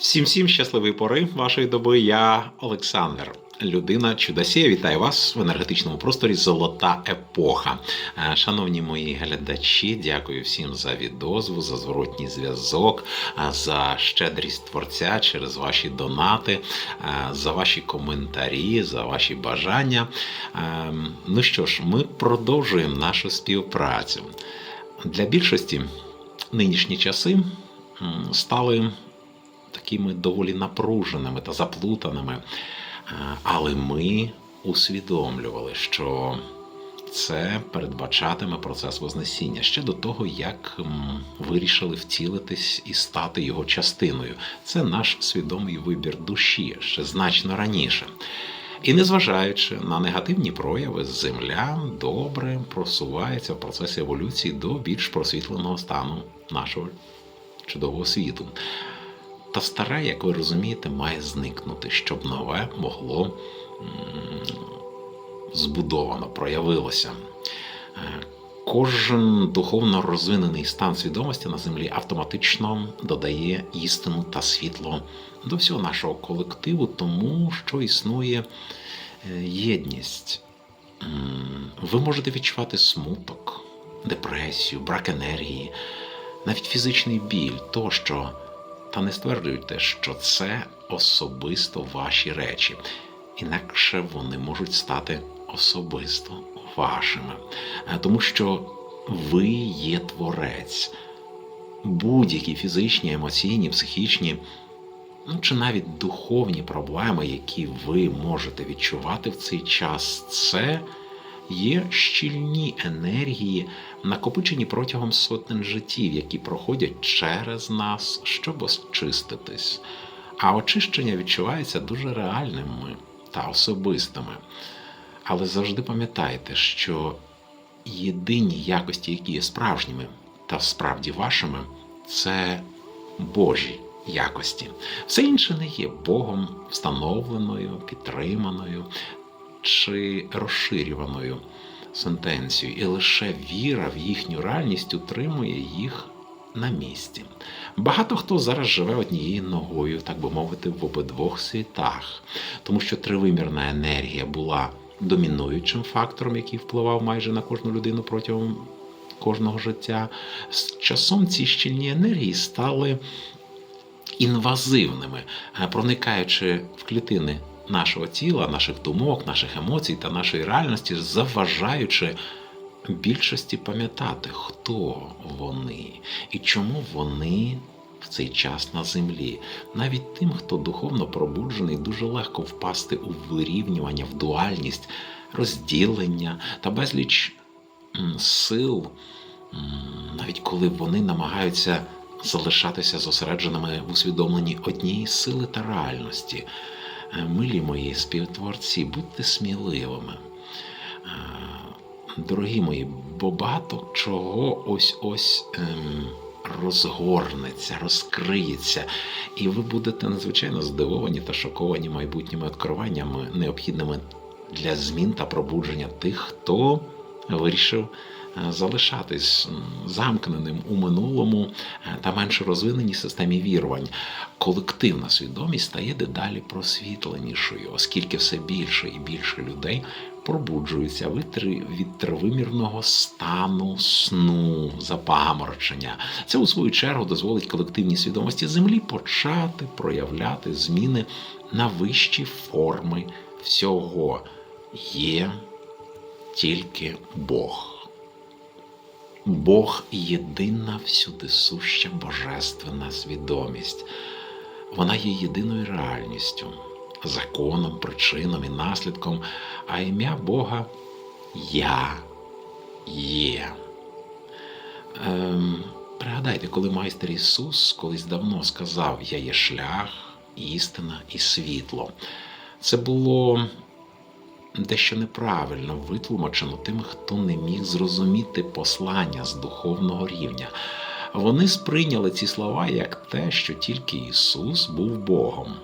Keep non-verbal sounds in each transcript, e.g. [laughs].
Всім всім щасливої пори вашої доби. Я Олександр. Людина чудосія, вітаю вас в енергетичному просторі Золота епоха. Е, Шановні мої глядачі, дякую всім за відозву, за зворотній зв'язок, е, за щедрість творця через ваші донати, е, за ваші коментарі, за ваші бажання. Ну що ж, ми продовжуємо нашу співпрацю. Для більшості нинішні часи стали такими доволі напруженими та заплутаними. Е, Але ми усвідомлювали, що це передбачатиме процес Вознесіння ще до того, як вирішили втілитись і стати його частиною. Це наш свідомий вибір душі ще значно раніше. І незважаючи на негативні прояви, земля добре просувається в процесі еволюції до більш просвітленого стану нашого чудового світу. Та старе, як ви розумієте, має зникнути, щоб нове могло збудовано проявилося. Е, Кожен духовно розвинений стан свідомості на землі автоматично додає істину та світло до всього нашого колективу, тому що існує е, єдність. Ви можете відчувати смуток, депресію, брак енергії, навіть фізичний біль тощо. Та не стверджуйте, що це особисто ваші речі, інакше вони можуть стати особисто вашими. Е, Тому що ви є творець. Будь-які фізичні, емоційні, психічні, ну чи навіть духовні проблеми, які ви можете відчувати в цей час, це є щільні енергії, накопичені протягом сотень життів, які проходять через нас, щоб очиститись. А очищення відчувається дуже реальними та особистими. Але завжди пам'ятайте, що єдині якості, які є справжніми та справді вашими, це Божі якості. Все інше не є Богом встановленою, підтриманою чи розширюваною сентенцією, і лише віра в їхню реальність утримує їх на місці. Багато хто зараз живе однією ногою, так би мовити, в обидвох світах, тому що тривимірна енергія була домінуючим фактором, який впливав майже на кожну людину протягом кожного життя. З часом ці щільні енергії стали інвазивними, е, проникаючи в клітини нашого тіла, наших думок, наших емоцій та нашої реальності, заважаючи більшості пам'ятати, хто вони і чому вони в цей час на землі. Навіть тим, хто духовно пробуджений, дуже легко впасти у вирівнювання, в дуальність, розділення та безліч сил, навіть коли вони намагаються залишатися зосередженими в усвідомленні однієї сили та реальності. Милі мої співтворці, будьте сміливими. Дорогі мої, бо багато чого ось ось ем, розгорнеться, розкриється, і ви будете надзвичайно здивовані та шоковані майбутніми відкриваннями, необхідними для змін та пробудження тих, хто вирішив залишатись замкненим у минулому е, та менш розвиненій системі вірувань. Колективна свідомість стає дедалі просвітленішою, оскільки все більше і більше людей пробуджуються від тривимірного стану сну, запаморочення. Це у свою чергу дозволить колективній свідомості землі почати проявляти зміни на вищі форми всього. Є тільки Бог. Бог єдина всюди суща божественна свідомість. Вона є єдиною реальністю, законом, причином і наслідком, а ім'я Бога Я є. Ем, пригадайте, коли майстер Ісус колись давно сказав: Я є шлях, істина і світло. Це було дещо неправильно витлумачено тим, хто не міг зрозуміти послання з духовного рівня. Вони сприйняли ці слова як те, що тільки Ісус був Богом.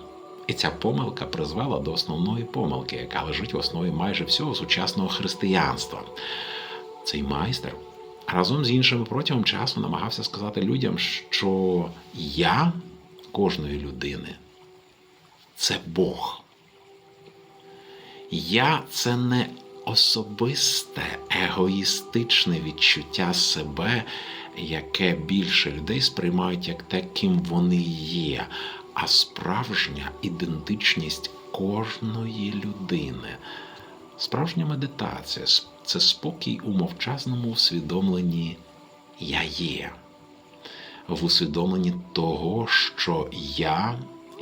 І ця помилка призвела до основної помилки, яка лежить в основі майже всього сучасного християнства. Цей майстер разом з іншими протягом часу намагався сказати людям, що я кожної людини це Бог. Я це не особисте, егоїстичне відчуття себе, яке більше людей сприймають як те, ким вони є, а справжня ідентичність кожної людини. Справжня медитація це спокій у мовчазному усвідомленні Я є, в усвідомленні того, що я,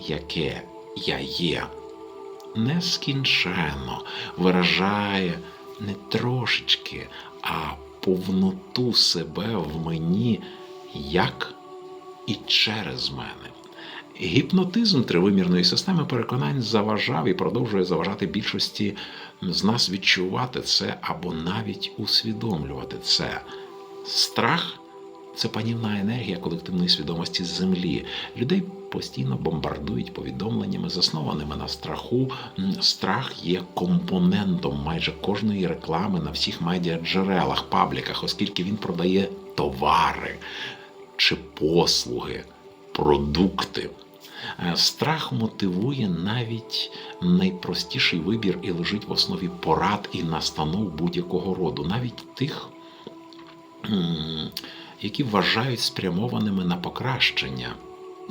яке я є, нескінченно виражає не трошечки, а повноту себе в мені як і через мене. Гіпнотизм тривимірної системи переконань заважав і продовжує заважати більшості з нас відчувати це або навіть усвідомлювати це. Страх це панівна енергія колективної свідомості землі. Людей постійно бомбардують повідомленнями, заснованими на страху. Страх є компонентом майже кожної реклами на всіх медіаджерелах, пабліках, оскільки він продає товари чи послуги, продукти. Страх мотивує навіть найпростіший вибір і лежить в основі порад і настанов будь-якого роду, навіть тих, які вважають спрямованими на покращення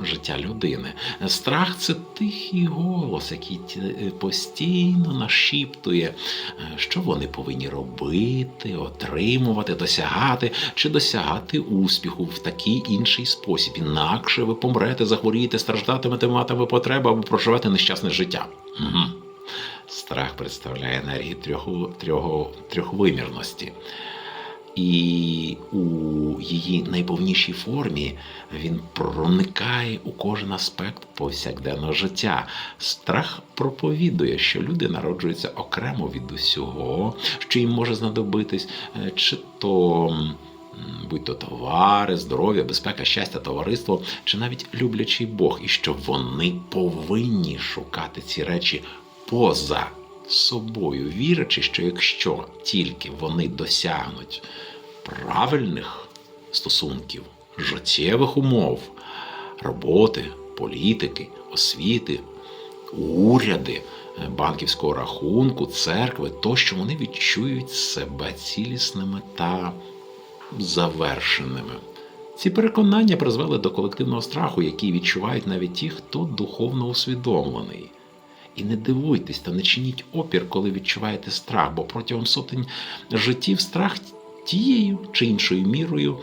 життя людини. Страх це тихий голос, який постійно нашіптує, що вони повинні робити, отримувати, досягати чи досягати успіху в такий інший спосіб. Інакше ви помрете, захворієте, страждатимете, матиме потребу або проживати нещасне життя. Угу. Страх представляє енергію трьох, трьох, трьохвимірності. І у її найповнішій формі він проникає у кожен аспект повсякденного життя. Страх проповідує, що люди народжуються окремо від усього, що їм може знадобитись, чи то. Будь то товари, здоров'я, безпека, щастя, товариство, чи навіть люблячий Бог, і що вони повинні шукати ці речі поза собою, вірячи, що якщо тільки вони досягнуть правильних стосунків, життєвих умов, роботи, політики, освіти, уряди, банківського рахунку, церкви, то що вони відчують себе цілісними та завершеними. Ці переконання призвели до колективного страху, який відчувають навіть ті, хто духовно усвідомлений. І не дивуйтесь та не чиніть опір, коли відчуваєте страх, бо протягом сотень життів страх тією чи іншою мірою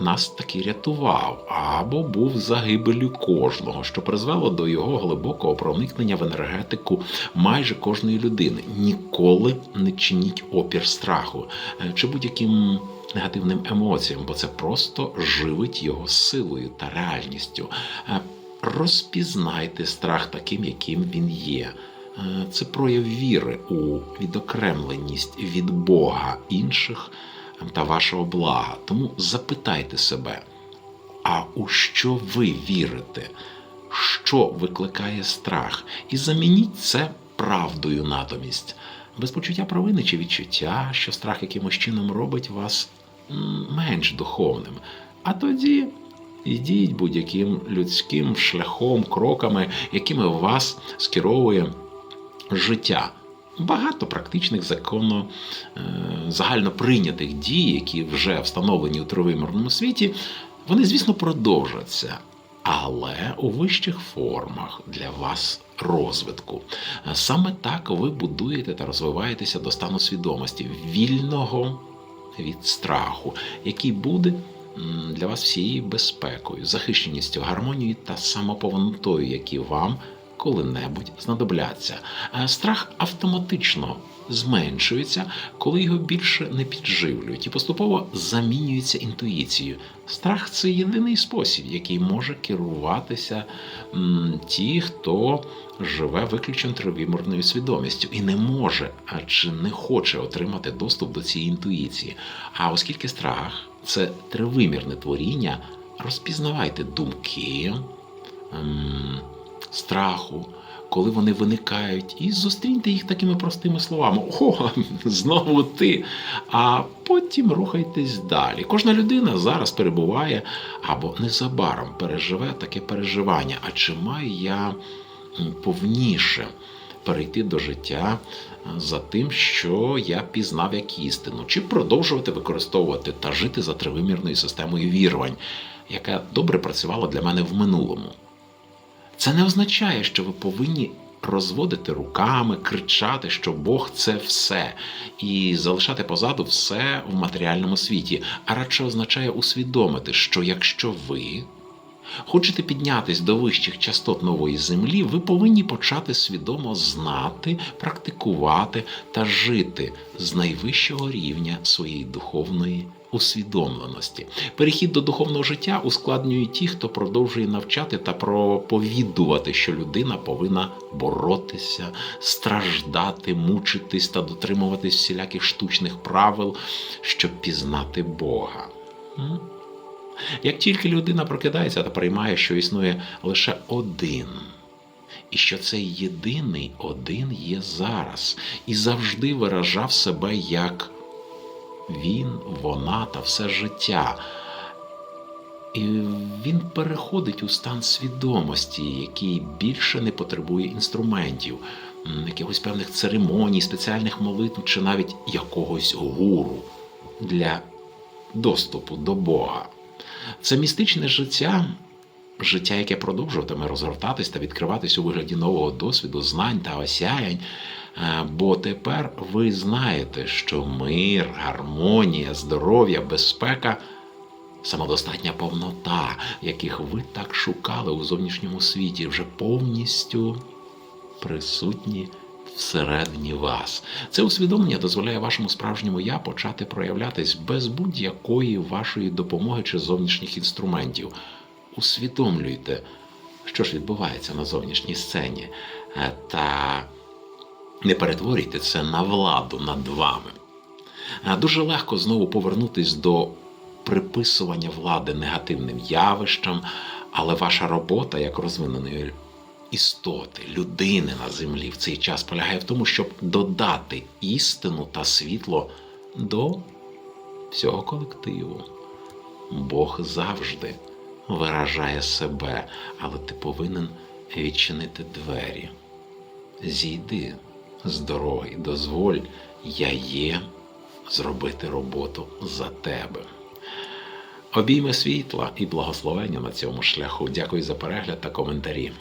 нас таки рятував, або був загибелю кожного, що призвело до його глибокого проникнення в енергетику майже кожної людини. Ніколи не чиніть опір страху чи будь-яким. Негативним емоціям, бо це просто живить його силою та реальністю. Розпізнайте страх таким, яким він є. Це прояв віри у відокремленість від Бога інших та вашого блага. Тому запитайте себе, а у що ви вірите? Що викликає страх? І замініть це правдою натомість. Без почуття провини чи відчуття, що страх якимось чином робить вас менш духовним. А тоді йдіть будь-яким людським шляхом, кроками, якими вас скеровує життя. Багато практичних законно е, загально прийнятих дій, які вже встановлені у тривимірному світі, вони, звісно, продовжаться, але у вищих формах для вас розвитку. Саме так ви будуєте та розвиваєтеся до стану свідомості, вільного від страху, який буде для вас всією безпекою, захищеністю, гармонією та самоповнотою, які вам коли-небудь знадобляться. Страх автоматично зменшується, коли його більше не підживлюють і поступово замінюється інтуїцією. Страх це єдиний спосіб, який може керуватися ті, хто живе виключно тривимірною свідомістю і не може а чи не хоче отримати доступ до цієї інтуїції. А оскільки страх це тривимірне творіння, розпізнавайте думки страху, коли вони виникають, і зустріньте їх такими простими словами: О, [laughs] знову ти. А потім рухайтесь далі. Кожна людина зараз перебуває або незабаром переживе таке переживання. А чи маю я повніше перейти до життя е, за тим, що я пізнав як істину, чи продовжувати використовувати та жити за тривимірною системою вірувань, яка добре працювала для мене в минулому? Це не означає, що ви повинні розводити руками, кричати, що Бог це все, і залишати позаду все в матеріальному світі, а радше означає усвідомити, що якщо ви хочете піднятись до вищих частот нової землі, ви повинні почати свідомо знати, практикувати та жити з найвищого рівня своєї духовної усвідомленості. Перехід до духовного життя ускладнюють ті, хто продовжує навчати та проповідувати, що людина повинна боротися, страждати, мучитись та дотримуватись всіляких штучних правил, щоб пізнати Бога. Як тільки людина прокидається та приймає, що існує лише один, і що цей єдиний один є зараз, і завжди виражав себе як він, вона та все життя. І він переходить у стан свідомості, який більше не потребує інструментів, якихось певних церемоній, спеціальних молитв чи навіть якогось гуру для доступу до Бога. Це містичне життя, життя, яке продовжуватиме розгортатись та відкриватись у вигляді нового досвіду, знань та осяянь. Е, Бо тепер ви знаєте, що мир, гармонія, здоров'я, безпека, самодостатня повнота, яких ви так шукали у зовнішньому світі, вже повністю присутні всередині вас. Це усвідомлення дозволяє вашому справжньому я почати проявлятись без будь-якої вашої допомоги чи зовнішніх інструментів. Усвідомлюйте, що ж відбувається на зовнішній сцені, е, та не перетворюйте це на владу над вами. Дуже легко знову повернутись до приписування влади негативним явищам, але ваша робота як розвиненої істоти, людини на землі в цей час полягає в тому, щоб додати істину та світло до всього колективу. Бог завжди виражає себе, але ти повинен відчинити двері. Зійди з дороги, дозволь, я є зробити роботу за тебе. Обійми світла і благословення на цьому шляху. Дякую за перегляд та коментарі.